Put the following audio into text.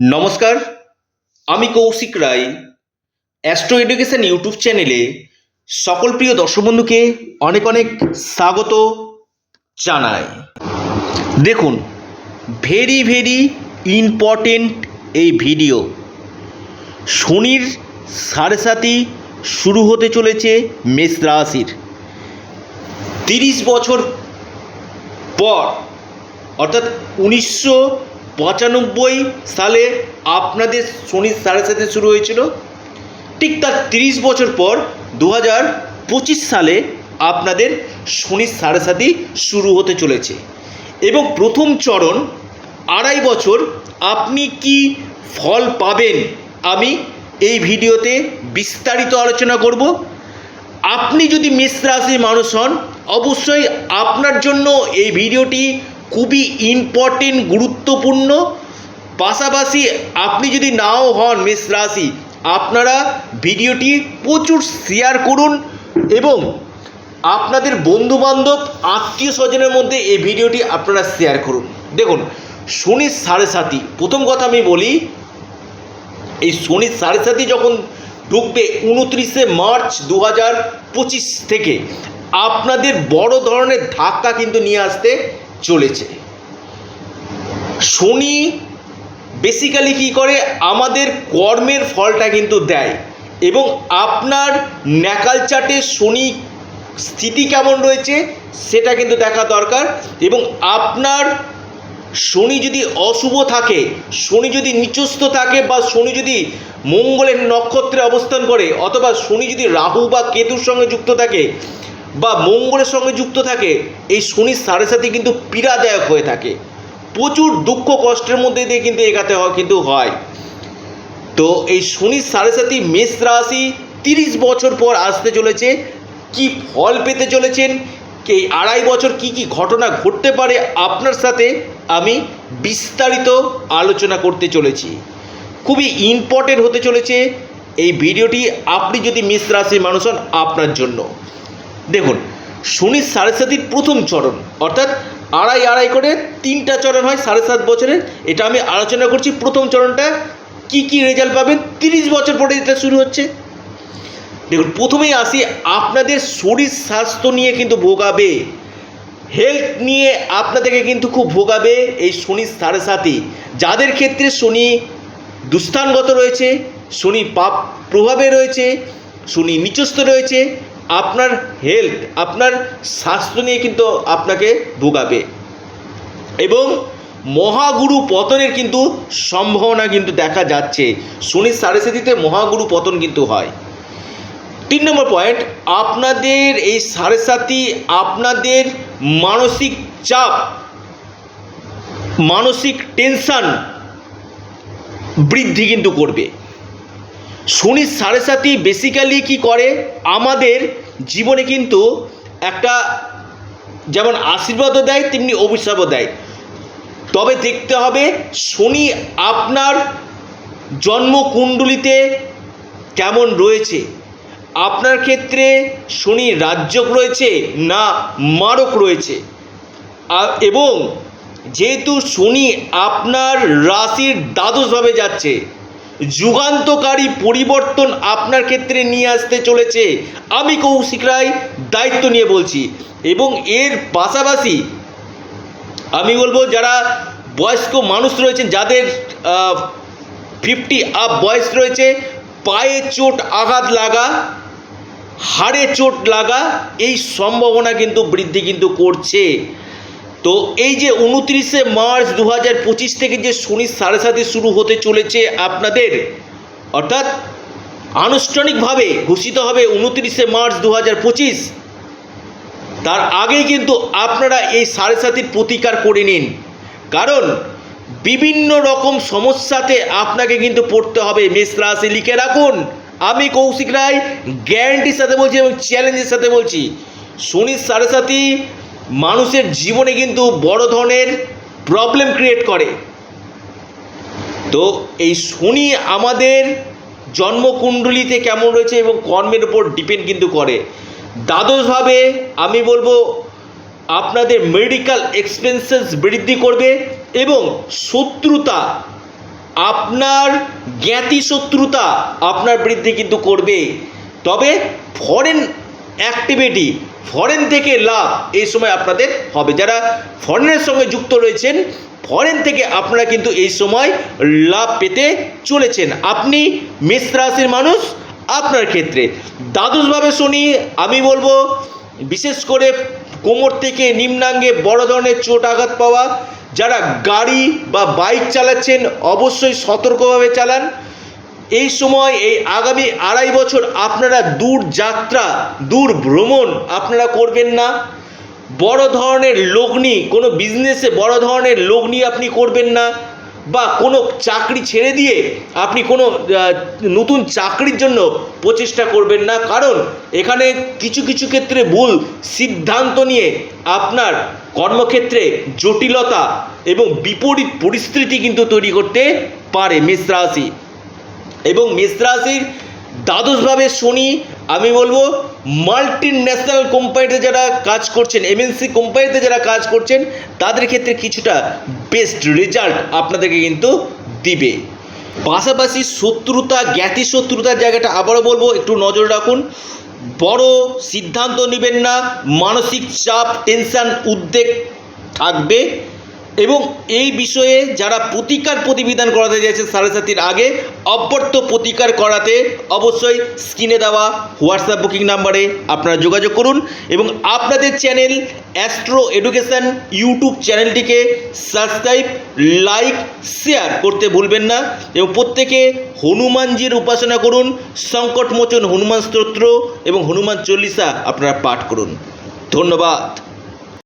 নমস্কার, আমি Kaushik Roy, astro education YouTube চ্যানেলে সকল প্রিয় দর্শক বন্ধুকে অনেক অনেক স্বাগত জানাই। দেখুন ভেরি ভেরি ইম্পর্টেন্ট এই ভিডিও শনির সাড়ে সাতই শুরু হতে চলেছে মেষ রাশির। তিরিশ বছর পর, অর্থাৎ উনিশশো পঁচানব্বই সালে আপনাদের শনির সাড়ে সাথে শুরু হয়েছিল। ঠিক তার তিরিশ বছর পর দু হাজার পঁচিশ সালে আপনাদের শনির সাড়ে সাথী শুরু হতে চলেছে। এবং প্রথম চরণ আড়াই বছর আপনি কি ফল পাবেন আমি এই ভিডিওতে বিস্তারিত আলোচনা করব। আপনি যদি মেষ রাশির মানুষ হন, অবশ্যই আপনার জন্য এই ভিডিওটি খুবই ইম্পর্টেন্ট গুরুত্বপূর্ণ। পাশাপাশি আপনি যদি নাও হন মেষ রাশি, আপনারা ভিডিওটি প্রচুর শেয়ার করুন এবং আপনাদের বন্ধুবান্ধব, আত্মীয় স্বজনের মধ্যে এই ভিডিওটি আপনারা শেয়ার করুন। দেখুন শনির সাড়ে সাতই, প্রথম কথা আমি বলি, এই শনির সাড়ে সাতই যখন ঢুকবে উনত্রিশে মার্চ দু পঁচিশ থেকে, আপনাদের বড় ধরনের ধাক্কা কিন্তু নিয়ে আসতে চলেছে। শনি বেসিক্যালি কি করে? আমাদের কর্মের ফলটা কিন্তু দেয় এবং আপনার ন্যাকাল চাটে শনি স্থিতি কেমন রয়েছে সেটা কিন্তু দেখা দরকার এবং আপনার শনি যদি অশুভ থাকে, শনি যদি নিচস্থ থাকে বা শনি যদি মঙ্গলের নক্ষত্রে অবস্থান করে অথবা শনি যদি রাহু বা কেতুর সঙ্গে যুক্ত থাকে বা মঙ্গলের সঙ্গে যুক্ত থাকে, এই শনির সাড়ে সাথে কিন্তু পীড়াদায়ক হয়ে থাকে। প্রচুর দুঃখ কষ্টের মধ্যে দিয়ে কিন্তু এগাতে হয়, কিন্তু হয়। তো এই শনির সাড়ে সাথী মেষ রাশি তিরিশ বছর পর আসতে চলেছে, কি ফল পেতে চলেছেন, এই আড়াই বছর কি কি ঘটনা ঘটতে পারে আপনার সাথে আমি বিস্তারিত আলোচনা করতে চলেছি। খুবই ইম্পর্টেন্ট হতে চলেছে এই ভিডিওটি আপনি যদি মেষ রাশির মানুষ হন, আপনার জন্য। দেখুন শনির সাড়ে সাতির প্রথম চরণ, অর্থাৎ আড়াই আড়াই করে তিনটা চরণ হয় সাড়ে সাত বছরের। এটা আমি আলোচনা করছি প্রথম চরণটা, কি কি রেজাল্ট পাবেন? তিরিশ বছর পরে এটা শুরু হচ্ছে। দেখুন, প্রথমেই আসি, আপনাদের শরীর স্বাস্থ্য নিয়ে কিন্তু ভোগাবে। হেলথ নিয়ে আপনাদেরকে কিন্তু খুব ভোগাবে এই শনির সাড়ে সাতই যাদের ক্ষেত্রে শনি দুস্থানগত রয়েছে, শনি পাপ প্রভাবে রয়েছে, শনি নিচস্থ রয়েছে আপনার হেলথ আপনার স্বাস্থ্য নিয়ে কিন্তু আপনাকে ভোগাবে। এবং মহাগুরু পতনের কিন্তু সম্ভাবনা কিন্তু দেখা যাচ্ছে। শনির সাড়ে সাতিতে মহাগুরু পতন কিন্তু হয়। তিন নম্বর পয়েন্ট আপনাদের এই সাড়ে সাতি আপনাদের মানসিক চাপ, মানসিক টেনশন বৃদ্ধি কিন্তু করবে। শনির সাড়ে সাতি বেসিক্যালি কি করে? আমাদের জীবনে কিন্তু একটা যেমন আশীর্বাদও দেয়, তেমনি অভিশাপও দেয়। তবে দেখতে হবে, শনি আপনার জন্মকুণ্ডলিতে কেমন রয়েছে? আপনার ক্ষেত্রে শনি রাজ্যক রয়েছে না মারক রয়েছে? এবং যেহেতু শনি আপনার রাশির দ্বাদশভাবে যাচ্ছে যুগান্তকারী পরিবর্তন আপনার ক্ষেত্রে নিয়ে আসতে চলেছে। আমি কৌশিক রায়, দায়িত্ব নিয়ে বলছি। এবং এর পাশাপাশি আমি বলব, যারা বয়স্ক মানুষ রয়েছেন, যাদের ফিফটি আপ বয়স রয়েছে, পায়ে চোট আঘাত লাগা, হাড়ে চোট লাগা, এই সম্ভাবনা কিন্তু বৃদ্ধি কিন্তু করছে। তো এই যে উনত্রিশে মার্চ দু হাজার পঁচিশ থেকে যে শনির সাড়ে সাথে শুরু হতে চলেছে আপনাদের, অর্থাৎ আনুষ্ঠানিকভাবে ঘোষিত হবে উনত্রিশে মার্চ দু হাজার পঁচিশ, তার আগেই কিন্তু আপনারা এই সাড়ে সাতির প্রতিকার করে নিন। কারণ বিভিন্ন রকম সমস্যাতে আপনাকে কিন্তু পড়তে হবে। মেষ রাশি লিখে রাখুন। আমি কৌশিক রায় গ্যারান্টির সাথে বলছি এবং চ্যালেঞ্জের সাথে বলছি। শনির সাড়ে সাথী মানুষের জীবনে কিন্তু বড় ধরনের প্রবলেম ক্রিয়েট করে। তো এই শনি আমাদের জন্মকুণ্ডলিতে কেমন রয়েছে এবং কর্মের উপর ডিপেন্ড কিন্তু করে। দ্বাদশভাবে আমি বলব, আপনাদের মেডিকেল এক্সপেন্সেস বৃদ্ধি করবে এবং শত্রুতা, আপনার জ্ঞাতি শত্রুতা আপনার বৃদ্ধি কিন্তু করবে। তবে ফরেন অ্যাক্টিভিটি ফরেন থেকে লাভ এই সময় আপনাদের হবে। যারা ফরেনের সঙ্গে যুক্ত রয়েছেন ফরেন থেকে আপনারা কিন্তু এই সময় লাভ পেতে চলেছেন। আপনি মেষ রাশির মানুষ, আপনার ক্ষেত্রে। দ্বাদশভাবে শুনি, আমি বলব, বিশেষ করে কোমর থেকে নিম্নাঙ্গে বড় ধরনের চোট আঘাত পাওয়া, যারা গাড়ি বা বাইক চালাচ্ছেন, অবশ্যই সতর্কভাবে চালান। এই সময়, এই আগামী আড়াই বছর আপনারা দূর যাত্রা, দূর ভ্রমণ আপনারা করবেন না। বড় ধরনের লগ্নি, কোনো বিজনেসে বড় ধরনের লগ্নি আপনি করবেন না বা কোনো চাকরি ছেড়ে দিয়ে আপনি কোনো নতুন চাকরির জন্য প্রচেষ্টা করবেন না। কারণ এখানে কিছু কিছু ক্ষেত্রে ভুল সিদ্ধান্ত নিয়ে আপনার কর্মক্ষেত্রে জটিলতা এবং বিপরীত পরিস্থিতি কিন্তু তৈরি করতে পারে মেষ রাশি। এবং মেষ রাশির দ্বাদশভাবে শনি, আমি বলব মাল্টি ন্যাশনাল কোম্পানিতে যারা কাজ করছেন এমএনসি কোম্পানিতে যারা কাজ করছেন, তাদের ক্ষেত্রে কিছুটা বেস্ট রেজাল্ট আপনাদেরকে কিন্তু দিবে। পাশাপাশি শত্রুতা, জ্ঞাতি শত্রুতার জায়গাটা আবারও বলব, একটু নজর রাখুন। বড় সিদ্ধান্ত নেবেন না, মানসিক চাপ টেনশান উদ্বেগ থাকবে। এবং এই বিষয়ে যারা প্রতিকার প্রতিবিধান করাতে চাইছেন সাড়ে সাতির আগে অব্যর্থ প্রতিকার করাতে অবশ্যই স্ক্রিনে দেওয়া হোয়াটসঅ্যাপ বুকিং নাম্বারে আপনারা যোগাযোগ করুন এবং আপনাদের চ্যানেল অ্যাস্ট্রো এডুকেশন ইউটিউব চ্যানেলটিকে সাবস্ক্রাইব, লাইক, শেয়ার করতে ভুলবেন না এবং প্রত্যেকে হনুমানজির উপাসনা করুন, সংকটমোচন হনুমান স্তোত্র এবং হনুমান চল্লিশা আপনারা পাঠ করুন। ধন্যবাদ।